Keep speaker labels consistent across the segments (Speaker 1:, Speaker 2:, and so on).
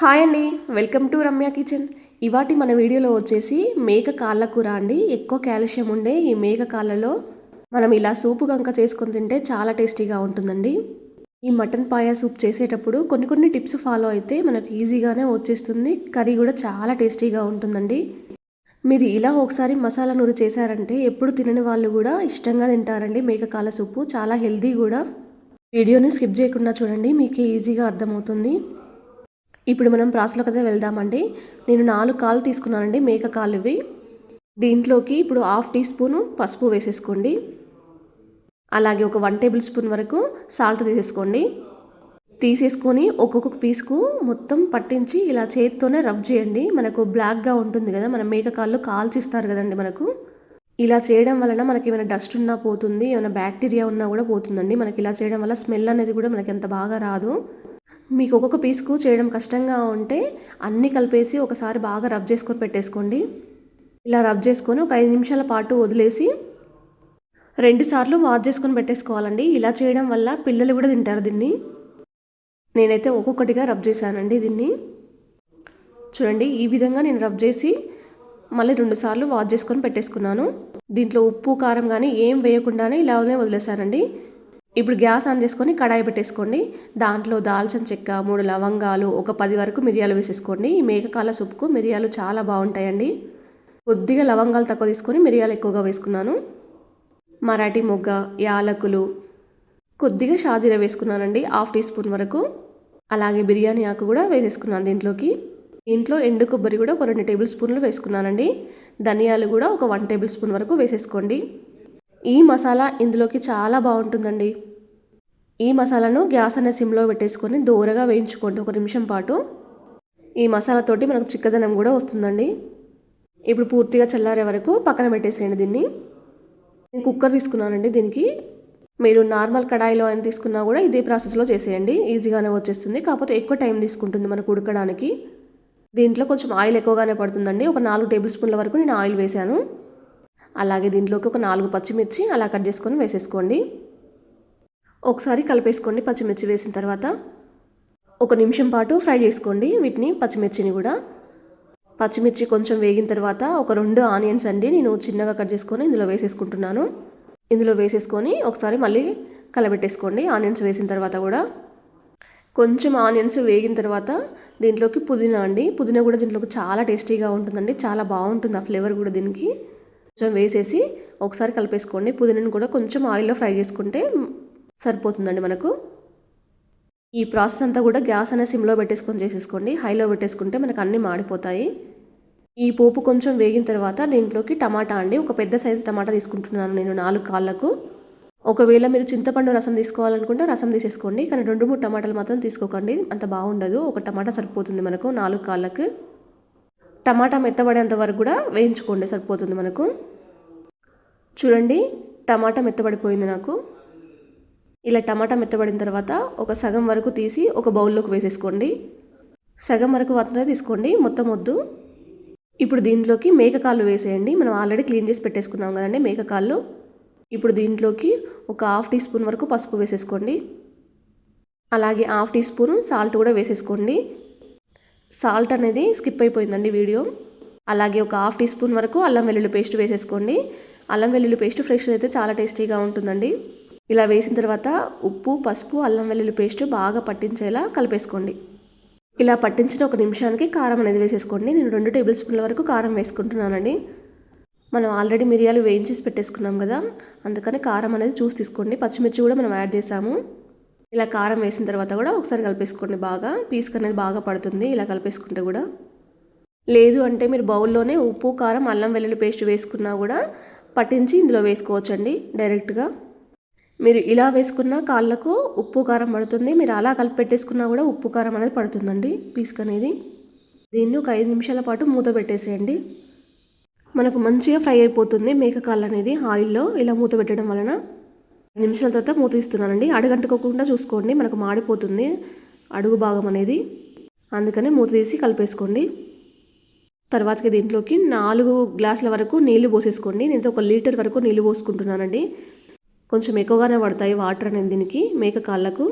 Speaker 1: Hi అండి welcome to Ramya kitchen. ఇవాటి మన వీడియోలో వచ్చేసి మేక కాళ్ళ కూర అండి. ఎక్కువ కాల్షియం ఉండే ఈ మేక కాళ్ళలో మనం ఇలా సూపు కనుక చేసుకొని తింటే చాలా టేస్టీగా ఉంటుందండి. ఈ మటన్ పాయ సూప్ చేసేటప్పుడు కొన్ని కొన్ని టిప్స్ ఫాలో అయితే మనకు ఈజీగానే వచ్చేస్తుంది. కర్రీ కూడా చాలా టేస్టీగా ఉంటుందండి. మీరు ఇలా ఒకసారి మసాలా నూరు చేశారంటే ఎప్పుడు తినని వాళ్ళు కూడా ఇష్టంగా తింటారండి మేక కాళ్ళ సూపు. చాలా హెల్దీ కూడా. వీడియోని స్కిప్ చేయకుండా చూడండి మీకు ఈజీగా అర్థమవుతుంది. ఇప్పుడు మనం ప్రాసలోకి అయితే వెళ్దామండి. నేను నాలుగు కాళ్ళు తీసుకున్నానండి. మేక కాళ్ళు ఇవి. దీంట్లోకి ఇప్పుడు హాఫ్ టీ స్పూను పసుపు వేసేసుకోండి. అలాగే ఒక వన్ టేబుల్ స్పూన్ వరకు సాల్ట్ తీసేసుకోండి. తీసేసుకొని ఒక్కొక్క పీస్కు మొత్తం పట్టించి ఇలా చేతితోనే రబ్ చేయండి. మనకు బ్లాక్గా ఉంటుంది కదా మన మేక కాళ్ళు కాల్చిస్తారు కదండి మనకు. ఇలా చేయడం వలన మనకి ఏమైనా డస్ట్ ఉన్నా పోతుంది ఏమైనా బ్యాక్టీరియా ఉన్నా కూడా పోతుందండి. మనకి ఇలా చేయడం వల్ల స్మెల్ అనేది కూడా మనకి ఎంత బాగా రాదు. మీకు ఒక్కొక్క పీస్కు చేయడం కష్టంగా ఉంటే అన్నీ కలిపేసి ఒకసారి బాగా రబ్ చేసుకొని పెట్టేసుకోండి. ఇలా రబ్ చేసుకొని ఒక ఐదు నిమిషాల పాటు వదిలేసి రెండు సార్లు వాష్ చేసుకొని పెట్టేసుకోవాలండి. ఇలా చేయడం వల్ల పిల్లలు కూడా తింటారు దీన్ని. నేనైతే ఒక్కొక్కటిగా రబ్ చేశానండి దీన్ని. చూడండి ఈ విధంగా నేను రబ్ చేసి మళ్ళీ రెండు సార్లు వాష్ చేసుకొని పెట్టేసుకున్నాను. దీంట్లో ఉప్పు కారం కానీ ఏం వేయకుండానే ఇలానే వదిలేశానండి. ఇప్పుడు గ్యాస్ ఆన్ చేసుకొని కడాయి పెట్టేసుకోండి. దాంట్లో దాల్చిన చెక్క మూడు లవంగాలు ఒక పది వరకు మిరియాలు వేసేసుకోండి. ఈ మేకకాల సూప్కు మిరియాలు చాలా బాగుంటాయండి. కొద్దిగా లవంగాలు తక్కువ తీసుకొని మిరియాలు ఎక్కువగా వేసుకున్నాను. మరాఠీ మొగ్గ యాలకులు కొద్దిగా షాజీరా వేసుకున్నానండి హాఫ్ టీ స్పూన్ వరకు. అలాగే బిర్యానీ ఆకు కూడా వేసేసుకున్నాను దీంట్లోకి. ఇంట్లో ఎండు కొబ్బరి కూడా ఒక రెండు టేబుల్ స్పూన్లు వేసుకున్నానండి. ధనియాలు కూడా ఒక వన్ టేబుల్ స్పూన్ వరకు వేసేసుకోండి. ఈ మసాలా ఇందులోకి చాలా బాగుంటుందండి. ఈ మసాలాను గ్యాస్ అనే సిమ్లో పెట్టేసుకొని దూరగా వేయించుకోండి ఒక నిమిషం పాటు. ఈ మసాలాతోటి మనకు చిక్కదనం కూడా వస్తుందండి. ఇప్పుడు పూర్తిగా చల్లారే వరకు పక్కన పెట్టేసేయండి దీన్ని. నేను కుక్కర్ తీసుకున్నానండి దీనికి. మీరు నార్మల్ కడాయిలో అయినా తీసుకున్నా కూడా ఇదే ప్రాసెస్లో చేసేయండి. ఈజీగానే వచ్చేస్తుంది. కాకపోతే ఎక్కువ టైం తీసుకుంటుంది మనకు ఉడకడానికి. దీంట్లో కొంచెం ఆయిల్ ఎక్కువగానే పడుతుందండి. ఒక నాలుగు టేబుల్ స్పూన్ల వరకు నేను ఆయిల్ వేశాను. అలాగే దీంట్లోకి ఒక నాలుగు పచ్చిమిర్చి అలా కట్ చేసుకొని వేసేసుకోండి. ఒకసారి కలిపేసుకోండి పచ్చిమిర్చి వేసిన తర్వాత. ఒక నిమిషం పాటు ఫ్రై చేసుకోండి వీటిని పచ్చిమిర్చిని కూడా. పచ్చిమిర్చి కొంచెం వేగిన తర్వాత ఒక రెండు ఆనియన్స్ అండి నేను చిన్నగా కట్ చేసుకొని ఇందులో వేసేసుకుంటున్నాను. ఇందులో వేసేసుకొని ఒకసారి మళ్ళీ కలబెట్టేసుకోండి ఆనియన్స్ వేసిన తర్వాత కూడా. కొంచెం ఆనియన్స్ వేగిన తర్వాత దీంట్లోకి పుదీనా అండి. పుదీనా కూడా దీంట్లోకి చాలా టేస్టీగా ఉంటుందండి. చాలా బాగుంటుంది ఆ ఫ్లేవర్ కూడా దీనికి. కొంచెం వేసేసి ఒకసారి కలిపేసుకోండి. పుదీనాను కూడా కొంచెం ఆయిల్లో ఫ్రై చేసుకుంటే సరిపోతుందండి మనకు. ఈ ప్రాసెస్ అంతా కూడా గ్యాస్ అనే సిమ్లో పెట్టేసుకొని చేసేసుకోండి. హైలో పెట్టేసుకుంటే మనకు అన్నీ మాడిపోతాయి. ఈ పోపు కొంచెం వేగిన తర్వాత దీంట్లోకి టమాటా అండి. ఒక పెద్ద సైజు టమాటా తీసుకుంటున్నాను నేను నాలుగు కాళ్ళకు. ఒకవేళ మీరు చింతపండు రసం తీసుకోవాలనుకుంటే రసం తీసేసుకోండి. కానీ రెండు మూడు టమాటాలు మాత్రం తీసుకోకండి. అంత బాగుండదు. ఒక టమాటా సరిపోతుంది మనకు నాలుగు కాళ్ళకు. టమాటా మెత్తబడేంత వరకు కూడా వేయించుకోండి సరిపోతుంది మనకు. చూడండి టమాటా మెత్తబడిపోయింది నాకు. ఇలా టమాటా మెత్తబడిన తర్వాత ఒక సగం వరకు తీసి ఒక బౌల్లోకి వేసేసుకోండి. సగం వరకు మాత్రమే తీసుకోండి మొత్తం వద్దు. ఇప్పుడు దీంట్లోకి మేకకాళ్ళు వేసేయండి. మనం ఆల్రెడీ క్లీన్ చేసి పెట్టేసుకున్నాం కదండి మేకకాళ్ళు. ఇప్పుడు దీంట్లోకి ఒక హాఫ్ టీ స్పూన్ వరకు పసుపు వేసేసుకోండి. అలాగే హాఫ్ టీ స్పూన్ సాల్ట్ కూడా వేసేసుకోండి. సాల్ట్ అనేది స్కిప్ అయిపోయిందండి వీడియో. అలాగే ఒక హాఫ్ టీ స్పూన్ వరకు అల్లం వెల్లుల్లి పేస్ట్ వేసేసుకోండి. అల్లం వెల్లుల్లి పేస్ట్ ఫ్రెష్ అయితే చాలా టేస్టీగా ఉంటుందండి. ఇలా వేసిన తర్వాత ఉప్పు పసుపు అల్లం వెల్లుల్లి పేస్ట్ బాగా పట్టించేలా కలిపేసుకోండి. ఇలా పట్టించిన ఒక నిమిషానికి కారం అనేది వేసేసుకోండి. నేను రెండు టేబుల్ స్పూన్ల వరకు కారం వేసుకుంటున్నానండి. మనం ఆల్రెడీ మిరియాలు వేయించేసి పెట్టేసుకున్నాం కదా అందుకని కారం అనేది చూసి తీసుకోండి. పచ్చిమిర్చి కూడా మనం యాడ్ చేసాము. ఇలా కారం వేసిన తర్వాత కూడా ఒకసారి కలిపేసుకోండి బాగా. పీస్క్ అనేది బాగా పడుతుంది. ఇలా కలిపేసుకుంటే కూడా లేదు అంటే మీరు బౌల్లోనే ఉప్పు కారం అల్లం వెల్లుల్లి పేస్ట్ వేసుకున్నా కూడా పట్టించి ఇందులో వేసుకోవచ్చండి డైరెక్ట్గా. మీరు ఇలా వేసుకున్న కాళ్ళకు ఉప్పు కారం పడుతుంది. మీరు అలా కలిపి పెట్టేసుకున్నా కూడా ఉప్పు కారం అనేది పడుతుందండి పీస్క్ అనేది దీన్ని ఒక ఐదు నిమిషాల పాటు మూత పెట్టేసేయండి. మనకు మంచిగా ఫ్రై అయిపోతుంది మేక కాళ్ళు అనేది ఆయిల్లో. ఇలా మూత పెట్టడం వలన నిమిషాల తర్వాత మూత ఇస్తున్నానండి అడగంటుకోకుండా చూసుకోండి. మనకు మాడిపోతుంది అడుగు భాగం అనేది. అందుకని మూత తీసి కలిపేసుకోండి. తర్వాతకి దీంట్లోకి నాలుగు గ్లాసుల వరకు నీళ్ళు పోసేసుకోండి. నేను ఒక లీటర్ వరకు నీళ్ళు పోసుకుంటున్నానండి. కొంచెం ఎక్కువగానే పడతాయి వాటర్ అనేది దీనికి మేక కాళ్ళకు.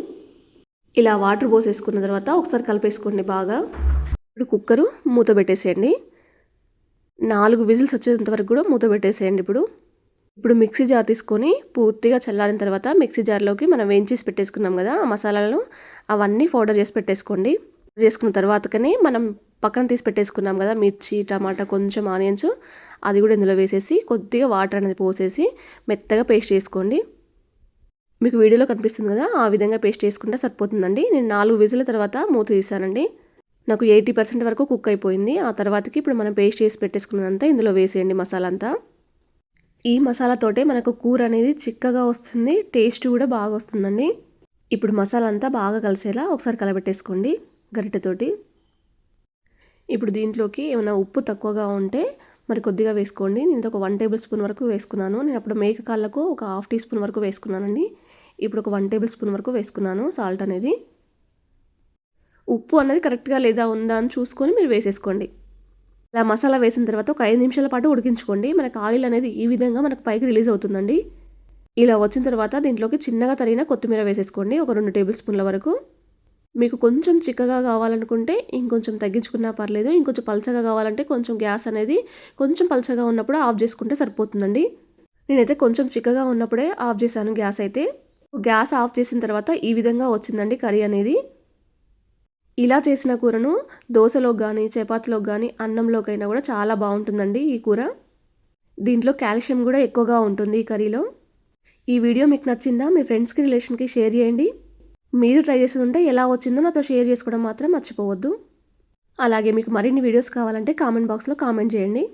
Speaker 1: ఇలా వాటర్ పోసేసుకున్న తర్వాత ఒకసారి కలిపేసుకోండి బాగా. ఇప్పుడు కుక్కరు మూత పెట్టేసేయండి. నాలుగు విజిల్స్ వచ్చేంత వరకు కూడా మూత పెట్టేసేయండి ఇప్పుడు. ఇప్పుడు మిక్సీ జార్ తీసుకొని పూర్తిగా చల్లారిన తర్వాత మిక్సీ జార్లోకి మనం వేయించేసి పెట్టేసుకున్నాం కదా ఆ మసాలాలను అవన్నీ పౌడర్ చేసి పెట్టేసుకోండి. చేసుకున్న తర్వాతకనే మనం పక్కన తీసి పెట్టేసుకున్నాం కదా మిర్చి టమాటా కొంచెం ఆనియన్స్ అది కూడా ఇందులో వేసేసి కొద్దిగా వాటర్ అనేది పోసేసి మెత్తగా పేస్ట్ చేసుకోండి. మీకు వీడియోలో కనిపిస్తుంది కదా ఆ విధంగా పేస్ట్ చేసుకుంటే సరిపోతుందండి. నేను నాలుగు విజిల తర్వాత మూత తీసానండి. నాకు ఎయిటీ పర్సెంట్ వరకు కుక్ అయిపోయింది. ఆ తర్వాతకి ఇప్పుడు మనం పేస్ట్ చేసి పెట్టేసుకున్నదంతా ఇందులో వేసేయండి మసాలా అంతా. ఈ మసాలాతోటే మనకు కూర అనేది చిక్కగా వస్తుంది టేస్ట్ కూడా బాగా వస్తుందండి. ఇప్పుడు మసాలా అంతా బాగా కలిసేలా ఒకసారి కలబెట్టేసుకోండి గరిటెతోటి. ఇప్పుడు దీంట్లోకి ఏమైనా ఉప్పు తక్కువగా ఉంటే మరి కొద్దిగా వేసుకోండి. నేను ఒక వన్ టేబుల్ స్పూన్ వరకు వేసుకున్నాను. నేను అప్పుడు మేక కాళ్ళకు ఒక హాఫ్ టీ స్పూన్ వరకు వేసుకున్నానండి. ఇప్పుడు ఒక వన్ టేబుల్ స్పూన్ వరకు వేసుకున్నాను సాల్ట్ అనేది. ఉప్పు అనేది కరెక్ట్గా లేదా ఉందా అని చూసుకొని మీరు వేసేసుకోండి. ఇలా మసాలా వేసిన తర్వాత ఒక ఐదు నిమిషాల పాటు ఉడికించుకోండి. మనకు ఆయిల్ అనేది ఈ విధంగా మనకు పైకి రిలీజ్ అవుతుందండి. ఇలా వచ్చిన తర్వాత దీంట్లోకి చిన్నగా తరిగిన కొత్తిమీర వేసేసుకోండి. ఒక రెండు టేబుల్ స్పూన్ల వరకు. మీకు కొంచెం చిక్కగా కావాలనుకుంటే ఇంకొంచెం తగ్గించుకున్నా పర్లేదు. ఇంకొంచెం పలచగా కావాలంటే కొంచెం గ్యాస్ అనేది కొంచెం పలచగా ఉన్నప్పుడు ఆఫ్ చేసుకుంటే సరిపోతుందండి. నేనైతే కొంచెం చిక్కగా ఉన్నప్పుడే ఆఫ్ చేశాను గ్యాస్ అయితే. గ్యాస్ ఆఫ్ చేసిన తర్వాత ఈ విధంగా వచ్చిందండి కర్రీ అనేది. ఇలా చేసిన కూరను దోశలో కానీ చపాతీలోకి కానీ అన్నంలోకైనా కూడా చాలా బాగుంటుందండి ఈ కూర. దీంట్లో కాల్షియం కూడా ఎక్కువగా ఉంటుంది ఈ కర్రీలో. ఈ వీడియో మీకు నచ్చిందా మీ ఫ్రెండ్స్కి రిలేషన్కి షేర్ చేయండి. మీరు ట్రై చేసేది ఉంటే ఎలా వచ్చిందో నాతో షేర్ చేసుకోవడం మాత్రం మర్చిపోవద్దు. అలాగే మీకు మరిన్ని వీడియోస్ కావాలంటే కామెంట్ బాక్స్లో కామెంట్ చేయండి.